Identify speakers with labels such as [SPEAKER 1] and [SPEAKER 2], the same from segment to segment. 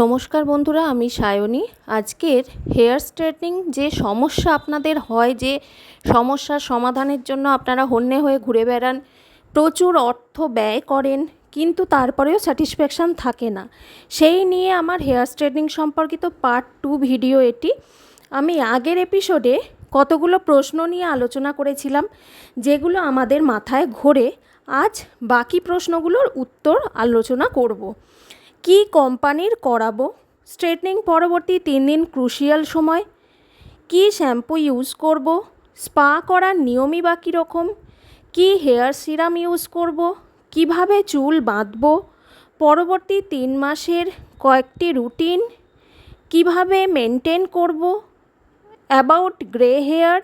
[SPEAKER 1] নমস্কার বন্ধুরা, আমি সায়নী। আজকের হেয়ার স্ট্রেটনিং যে সমস্যা আপনাদের হয়, যে সমস্যার সমাধানের জন্য আপনারা হন্যে হয়ে ঘুরে বেড়ান, প্রচুর অর্থ ব্যয় করেন, কিন্তু তারপরেও স্যাটিসফ্যাকশান থাকে না। সেই নিয়ে আমার হেয়ার স্ট্রেটনিং সম্পর্কিত পার্ট টু ভিডিও এটি। আমি আগের এপিসোডে কতগুলো প্রশ্ন নিয়ে আলোচনা করেছিলাম, যেগুলো আমাদের মাথায় ঘোরে। আজ বাকি প্রশ্নগুলোর উত্তর আলোচনা করব। কি কোম্পানির করাবো? স্ট্রেটনিং পরবর্তী তিন দিন ক্রুশিয়াল সময়। কি শ্যাম্পু ইউজ করব? স্পা করার নিয়মই বা কীরকম? কী হেয়ার সিরাম ইউজ করব? কীভাবে চুল বাঁধবো? পরবর্তী তিন মাসের কয়েকটি রুটিন। কীভাবে মেনটেন করব? About grey hair,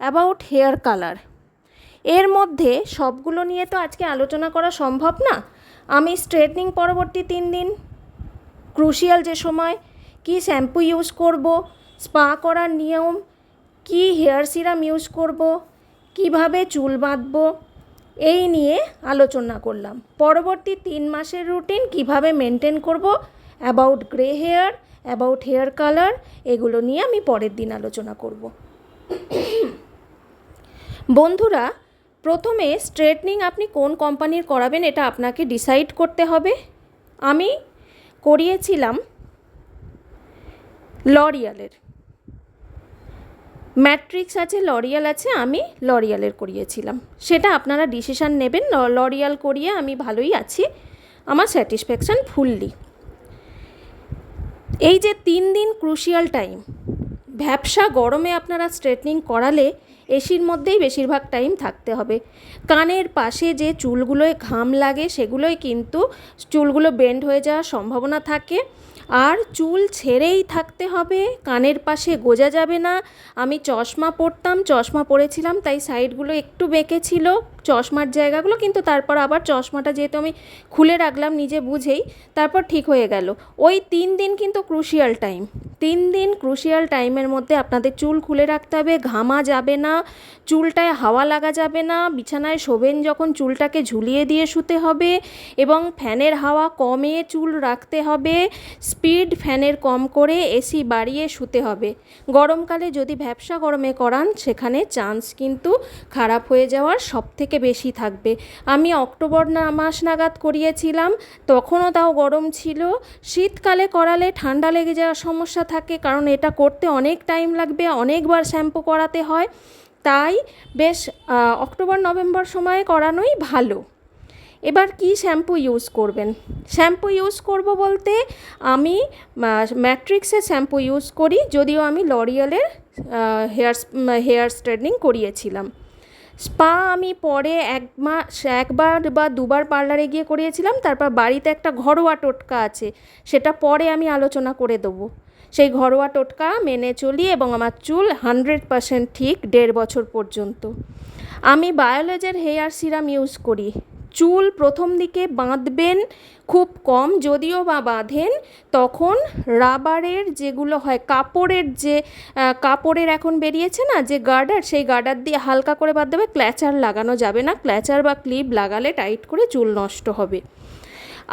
[SPEAKER 1] about hair colour. এর মধ্যে সবগুলো নিয়ে তো আজকে আলোচনা করা সম্ভব না। আমি স্ট্রেটনিং পরবর্তী তিন দিন, ক্রুশিয়াল যে সময়, কি শ্যাম্পু ইউজ করব, স্পা করার নিয়ম, কি হেয়ার সিরাম ইউজ করব, কীভাবে চুল বাঁধবো, এই নিয়ে আলোচনা করলাম। পরবর্তী তিন মাসের রুটিন কীভাবে মেনটেন করব, about grey hair, about hair colour, এগুলো নিয়ে আমি পরের দিন আলোচনা করব। বন্ধুরা প্রথমে স্ট্রেটনিং আপনি কোন কোম্পানির করাবেন এটা আপনাকে ডিসাইড করতে হবে। আমি করিয়েছিলাম লরিয়ালের। ম্যাট্রিক্স আছে, লরিয়াল আছে, আমি লরিয়ালের করিয়েছিলাম। সেটা আপনারা ডিসিশান নেবেন লরিয়াল করিয়ে আমি ভালোই আছি। আমার স্যাটিসফ্যাকশান ফুললি। এই যে তিন দিন ক্রুশিয়াল টাইম, ভ্যাবসা গরমে আপনারা স্ট্রেটনিং করালে এসির মধ্যেই বেশিরভাগ টাইম থাকতে হবে। কানের পাশে যে চুলগুলোয় ঘাম লাগে সেগুলোই কিন্তু চুলগুলো বেন্ড হয়ে যাওয়ার সম্ভাবনা থাকে। আর চুল ছেড়েই থাকতে হবে, কানের পাশে গোজা যাবে না। আমি চশমা পরতাম, চশমা পরেছিলাম, তাই সাইডগুলো একটু বেঁকে ছিল। চশমার জায়গাগুলো, কিন্তু তারপর আবার চশমাটা যেহেতু আমি খুলে রাখলাম নিজে বুঝেই, তারপর ঠিক হয়ে গেল। ওই তিন দিন কিন্তু ক্রুশিয়াল টাইম তিন দিন ক্রুশিয়াল টাইমের মধ্যে আপনাদের চুল খুলে রাখতে হবে, ঘামা যাবে না, চুলটায় হাওয়া লাগা যাবে না, বিছানায় শোবেন যখন চুলটাকে ঝুলিয়ে দিয়ে শুতে হবে এবং ফ্যানের হাওয়া কমে চুল রাখতে হবে স্পিড ফ্যানের কম করে এসি বাড়িয়ে শুতে হবে। গরমকালে যদি ব্যবসা গরমে করান, সেখানে চান্স কিন্তু খারাপ হয়ে যাওয়ার সব থেকে বেশি থাকবে। আমি অক্টোবর না মাস নাগাদ করিয়েছিলাম, তখনও তাও গরম ছিল। শীতকালে করালে ঠান্ডা লেগে যাওয়ার সমস্যা থাকে, কারণ এটা করতে অনেক টাইম লাগবে, অনেকবার শ্যাম্পু করাতে হয়। তাই বেশ অক্টোবর, নভেম্বর সময়ে করানোই ভালো। এবার কি শ্যাম্পু ইউজ করবেন? শ্যাম্পু ইউজ করব বলতে আমি ম্যাট্রিক্সের শ্যাম্পু ইউজ করি, যদিও আমি লরিয়ালের হেয়ার হেয়ার স্ট্রেটনিং করিয়েছিলাম। স্পা আমি পরে এক মাস একবার বা দুবার পার্লারে গিয়ে করিয়েছিলাম, তারপর বাড়িতে একটা ঘরোয়া টোটকা আছে, সেটা পরে আমি আলোচনা করে দেবো। সেই ঘরোয়া টোটকা মেনে চলি এবং আমার চুল হান্ড্রেড পারসেন্ট ঠিক দেড় বছর পর্যন্ত। আমি বায়োলজের হেয়ার সিরাম ইউজ করি। চুল প্রথম দিকে বাঁধবেন খুব কম, যদিও বা বাঁধেন, তখন রাবারের যেগুলো হয়, কাপড়ের যে কাপড়ের এখন বেরিয়েছে না, যে গার্ডার, সেই গার্ডার দিয়ে হালকা করে বাঁধ দেবে ক্ল্যাচার লাগানো যাবে না, ক্ল্যাচার বা ক্লিপ লাগালে টাইট করে চুল নষ্ট হবে।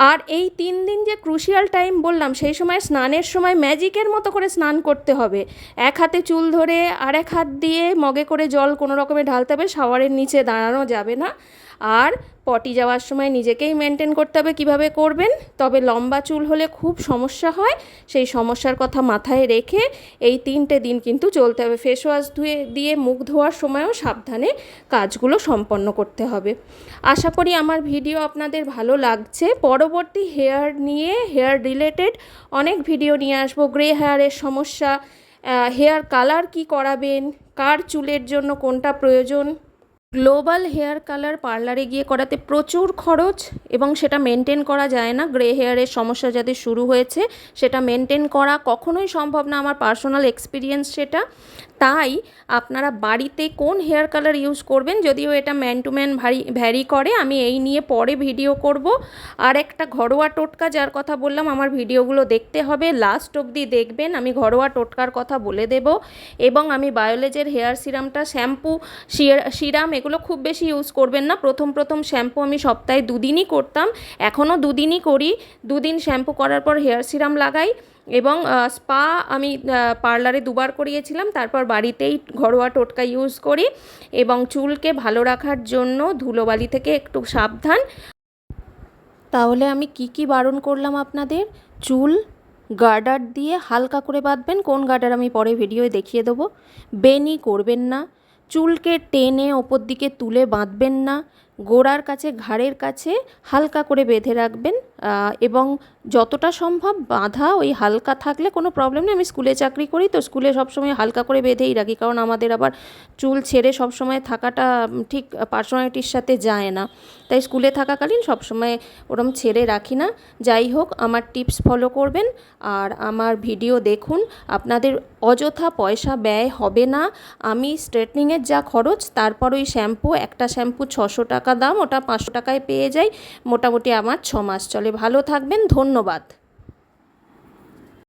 [SPEAKER 1] আর এই তিন দিন যে ক্রুশিয়াল টাইম বললাম, সেই সময় স্নানের সময় ম্যাজিকের মতো করে স্নান করতে হবে। এক হাতে চুল ধরে আর এক হাত দিয়ে মগে করে জল কোনো রকমে ঢালতে হবে, শাওয়ারের নিচে দাঁড়ানো যাবে না। আর পটি যাওয়ার সময় নিজেকেই মেনটেন করতে হবে কীভাবে করবেন? তবে লম্বা চুল হলে খুব সমস্যা হয়, সেই সমস্যার কথা মাথায় রেখে এই তিনটে দিন কিন্তু চলতে হবে। ফেস ওয়াশ ধুয়ে, দিয়ে মুখ ধোয়ার সময়ও সাবধানে কাজগুলো সম্পন্ন করতে হবে। আশা করি আমার ভিডিও আপনাদের ভালো লাগছে। পরবর্তী হেয়ার নিয়ে হেয়ার রিলেটেড অনেক ভিডিও নিয়ে আসব। গ্রে হেয়ারের সমস্যা হেয়ার কালার কি করাবেন, কার চুলের জন্য কোনটা প্রয়োজন? গ্লোবাল হেয়ার কালার পার্লারে গিয়ে করাতে প্রচুর খরচ এবং সেটা মেনটেন করা যায় না। গ্রে হেয়ারের সমস্যা যাতে শুরু হয়েছে, সেটা মেনটেন করা কখনোই সম্ভব না। আমার পার্সোনাল এক্সপিরিয়েন্স সেটা। তাই আপনারা বাড়িতে কোন হেয়ার কালার ইউজ করবেন? যদিও এটা ম্যান টু ম্যান ভ্যারি করে, আমি এই নিয়ে পরে ভিডিও করব। আর একটা ঘরোয়া টোটকা, যার কথা বললাম, আমার ভিডিওগুলো দেখতে হবে। লাস্ট অবধি দেখবেন, আমি ঘরোয়া টোটকার কথা বলে দেব। এবং আমি বায়োলেজের হেয়ার সিরামটা, শ্যাম্পু সিরাম, এগুলো খুব বেশি ইউজ করবেন না। প্রথম প্রথম শ্যাম্পু আমি সপ্তাহে দুদিনই করতাম। এখনও দুদিনই করি। দুদিন শ্যাম্পু করার পর হেয়ার সিরাম লাগাই। এবং স্পা আমি পার্লারে দুবার করিয়েছিলাম, তারপর বাড়িতেই ঘরোয়া টোটকা ইউজ করি এবং চুলকে ভালো রাখার জন্য ধুলোবালি থেকে একটু সাবধান। তাহলে আমি কি কি বারণ করলাম আপনাদের? চুল গার্ডার দিয়ে হালকা করে বাঁধবেন, কোন গার্ডার আমি পরে ভিডিওয়ে দেখিয়ে দেবো। বেনি করবেন না, চুলকে টেনে ওপর দিকে তুলে বাঁধবেন না, গোড়ার কাছে, ঘাড়ের কাছে হালকা করে বেঁধে রাখবেন। এবং যতটা সম্ভব বাঁধা ওই হালকা থাকলে কোনো প্রবলেম নেই। আমি স্কুলে চাকরি করি, তো স্কুলে সবসময় হালকা করে বেঁধেই রাখি, কারণ আমাদের আবার চুল ছেড়ে সবসময় থাকাটা ঠিক পার্সোনালিটির সাথে যায় না। তাই স্কুলে থাকাকালীন সবসময় ওরম ছেড়ে রাখি না। যাই হোক, আমার টিপস ফলো করবেন আর আমার ভিডিও দেখুন। আপনাদের অযথা পয়সা ব্যয় হবে না। আমি স্ট্রেটনিংয়ের যা খরচ, তারপর ওই শ্যাম্পু একটা শ্যাম্পু ছশো টাকা দাম, ওটা পাঁচশো টাকায় পেয়ে যাই। মোটামুটি আমার ছ মাস চলে। ভালো থাকবেন ধন্যবাদ।